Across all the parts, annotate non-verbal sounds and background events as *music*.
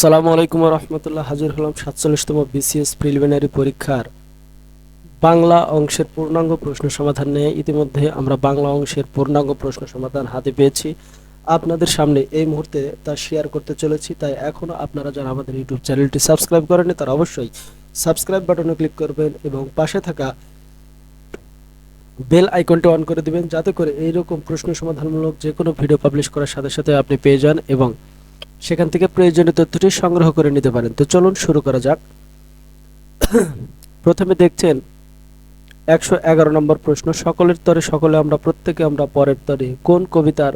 আসসালামু আলাইকুম রহমতুল্লাহ হাজির হলাম সাতচল্লিশতম বিসিএস প্রিলিমিনারি পরীক্ষার বাংলা অংশের পূর্ণাঙ্গ প্রশ্ন সমাধান নিয়ে ইতিমধ্যে আমরা বাংলা অংশের পূর্ণাঙ্গ প্রশ্ন সমাধান হাতে পেয়েছি। আপনাদের সামনে এই মুহূর্তে তা শেয়ার করতে চলেছি, তাই এখনও আপনারা যারা আমাদের ইউটিউব চ্যানেলটি সাবস্ক্রাইব করেনি তারা অবশ্যই সাবস্ক্রাইব বাটনে ক্লিক করবেন এবং পাশে থাকা বেল আইকনটি অন করে দিবেন, যাতে করে এইরকম প্রশ্ন সমাধানমূলক যে কোনো ভিডিও পাবলিশ করার সাথে সাথে আপনি পেয়ে যান এবং সেখান থেকে প্রয়োজনীয় তথ্যটি সংগ্রহ করে নিতে পারেন। তো চলুন শুরু করা যাক। প্রথমে দেখছেন একশো এগারো নম্বর প্রশ্ন, সকলের তরে সকলে আমরা, প্রত্যেকে আমরা পরের তরে। কোন কবিতার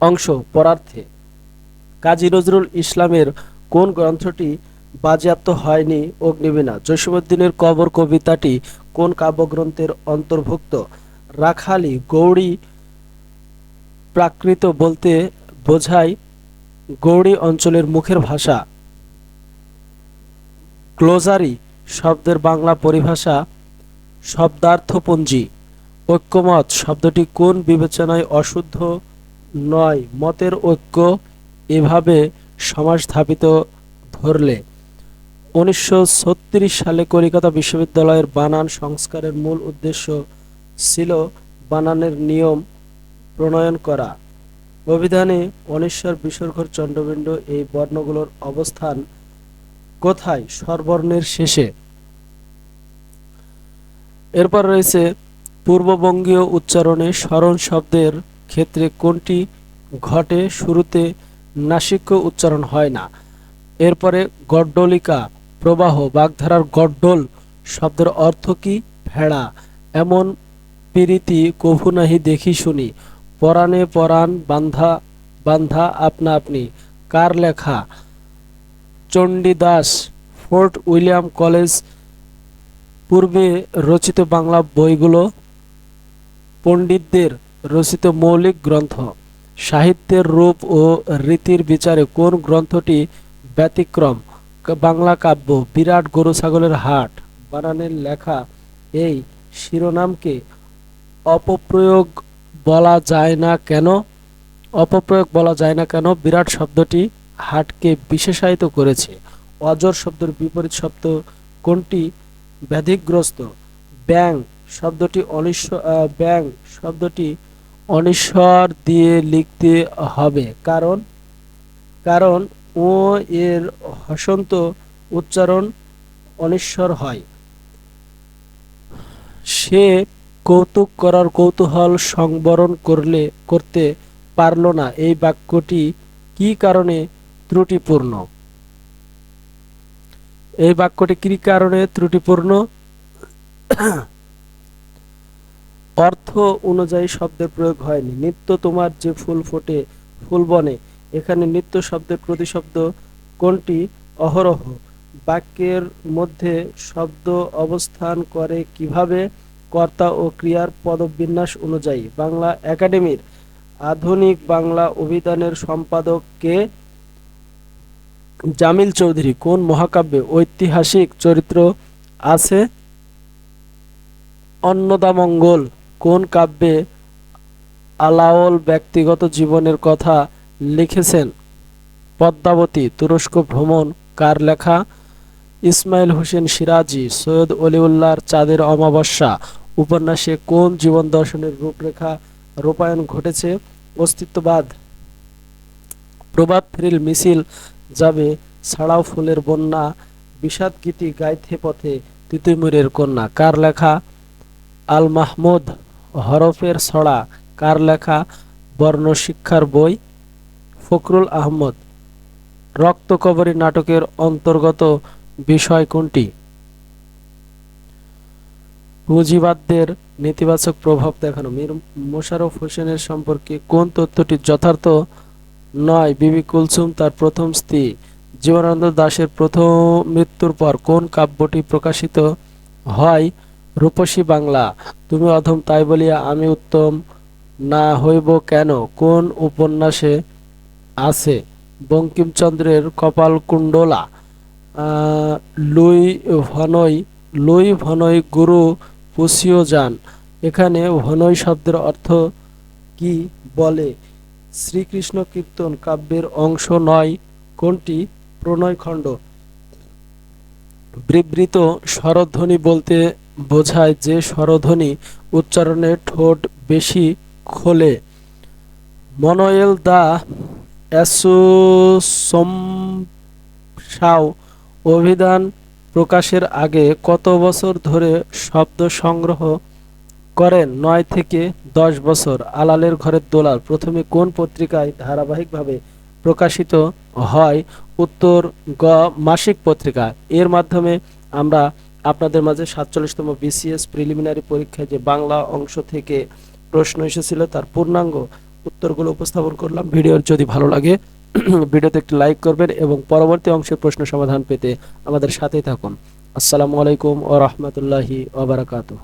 অংশ পরার্থে? কাজী নজরুল ইসলামের কোন গ্রন্থটি বাজেয়াপ্ত হয়নি অগ্নিবীণা? জসীমউদ্দিনের কবর কবিতাটি কোন কাব্যগ্রন্থের অন্তর্ভুক্ত? রাখালি গৌড়ী প্রাকৃত বলতে বোঝায় গৌড়ী অঞ্চলের মুখের ভাষা। ক্লোজারি শব্দের বাংলা পরিভাষা শব্দার্থপঞ্জি। ঐক্যমত শব্দটি কোন বিবেচনায় অশুদ্ধ? নয়, মতের ঐক্য এভাবে সমাজ স্থাপিত ধরলে। উনিশশো ছত্রিশ সালে কলিকাতা বিশ্ববিদ্যালয়ের বানান সংস্কারের মূল উদ্দেশ্য ছিল বানানের নিয়ম প্রণয়ন করা। অভিধানে অনিশ্বর বিসর্গর চন্দ্রবিন্দু এই বর্ণগুলোর অবস্থান কোথায়? স্বরবর্ণের শেষে। এরপর রয়েছে, পূর্ববঙ্গীয় উচ্চারণে স্মরণ শব্দের ক্ষেত্রে কোনটি ঘটে? শুরুতে নাসিক্য উচ্চারণ হয় না। এরপরে গড্ডলিকা, প্রবাহ, বাগধারার গড্ডল শব্দের অর্থ কি? ভেড়া। এমন প্রীতি কভু নাহি দেখি শুনি। পরাণে পরাণ, বান্ধা বান্ধা আপনা আপনি। কার লেখা? চণ্ডীদাস ফোর্ট উইলিয়াম কলেজ, পূর্বে রচিত বাংলা বইগুলো, পণ্ডিতদের রচিত মৌলিক গ্রন্থ। সাহিত্যের রূপ ও রীতির বিচারে কোন গ্রন্থটি ব্যতিক্রম? বাংলা কাব্য, বিরাট গরু ছাগলের হাট, বানানের লেখা। এই শিরোনামকে অপপ্রয়োগ বলা যায় না কেন? অপপ্রয়োগ বলা যায় না কেন? বিরাট শব্দটি হাটকে বিশেষায়িত করেছে। অজর শব্দের বিপরীত শব্দ কোনটি? ব্যাধিগ্রস্ত। ব্যাং শব্দটি অনিশ্বর ব্যাং শব্দটি অনিশ্বর দিয়ে লিখতে হবে। কারণ কারণ ও এর হসন্ত উচ্চারণ অনিশ্বর হয়। সে কৌতুক করার কৌতূহল সংবরণ করলে, করতে পারল না। এই বাক্যটি কি কারণে ত্রুটিপূর্ণ? এই বাক্যটি কি কারণে ত্রুটিপূর্ণ? অর্থ অনুযায়ী শব্দের প্রয়োগ হয়নি। নিত্য তোমার যে ফুল ফোটে, ফুল বনে, এখানে নিত্য শব্দের প্রতিশব্দ কোনটি? অহরহ। বাক্যের মধ্যে শব্দ অবস্থান করে কীভাবে? কর্তা ও ক্রিয়ার পদবিন্যাস অনুযায়ী বাংলা একাডেমির আধুনিক বাংলা অভিধানের সম্পাদক কে জামিল চৌধুরী। কোন মহাকাব্যে ঐতিহাসিক চরিত্র আছে? অন্নদামঙ্গল। কোন কাব্যে আলাওল ব্যক্তিগত জীবনের কথা লিখেছেন? পদ্মাবতী, তুরস্ক ভ্রমণ, কার লেখা? ইসমাইল হোসেন সিরাজি, সৈয়দ অলিউল্লাহর চাঁদের অমাবস্যা। উপন্যাসে কোন জীবন দর্শনের রূপরেখা রূপায়ণ ঘটেছে? অস্তিত্ববাদ। প্রভাত ফেরিল মিছিল যাবে ছাড়াও ফুলের বন্যা বিষাদ গীতি গাইতে পথে তিতুমিরের কন্যা। কার লেখা? আল মাহমুদ হরফের ছড়া। কার লেখা? বর্ণ শিক্ষার বই। ফখরুল আহমদ। রক্তকবরী নাটকের অন্তর্গত বিষয় কোনটি? পুঁজিবাদদের নেতিবাচক প্রভাব দেখানো। মীর মোশাররফ হোসেনের সম্পর্কে কোন তথ্যটি যথার্থ নয়? বিবি কুলসুম, তার প্রথম স্ত্রী জীবনানন্দ দাশের প্রথম মৃত্যুর পর কোন কাব্যটি প্রকাশিত হয়? রূপসী বাংলা, তুমি অধম, তাই বলিয়া আমি উত্তম না হইব কেন? কোন উপন্যাসে আছে? বঙ্কিমচন্দ্রের কপালকুণ্ডলা লুই ভনই লুই ভনই গুরু পুষিও যান। এখানে ভনই শব্দের অর্থ কি বলে? শ্রীকৃষ্ণ কীর্তন কাব্যের অংশ নয়, কোনটি? প্রণয়খণ্ড বিবৃত স্বরধ্বনি বলতে বোঝায় যে স্বরধ্বনি উচ্চারণে ঠোঁট বেশি খোলে। মনোয়েল দা অ্যাসোসম সাও অভিধান প্রকাশের আগে কত বছর ধরে শব্দ সংগ্রহ করেন? নয় থেকে দশ বছর। আলালের ঘরের দোলাল প্রথমে কোন পত্রিকায় ধারাবাহিকভাবে প্রকাশিত হয়? উত্তর গ, মাসিক পত্রিকা। এর মাধ্যমে আমরা আপনাদের মাঝে সাতচল্লিশতম বিসিএস প্রিলিমিনারি পরীক্ষায় যে বাংলা অংশ থেকে প্রশ্ন এসেছিল, তার পূর্ণাঙ্গ উত্তরগুলো উপস্থাপন করলাম। ভিডিওর যদি ভালো লাগে *clears throat* ভিডিওতে একটি লাইক করবেন এবং পরবর্তী অংশের প্রশ্ন সমাধান পেতে আমাদের সাথেই থাকুন। আসসালামু আলাইকুম ও রহমতুল্লাহি ওবরাকাতুহ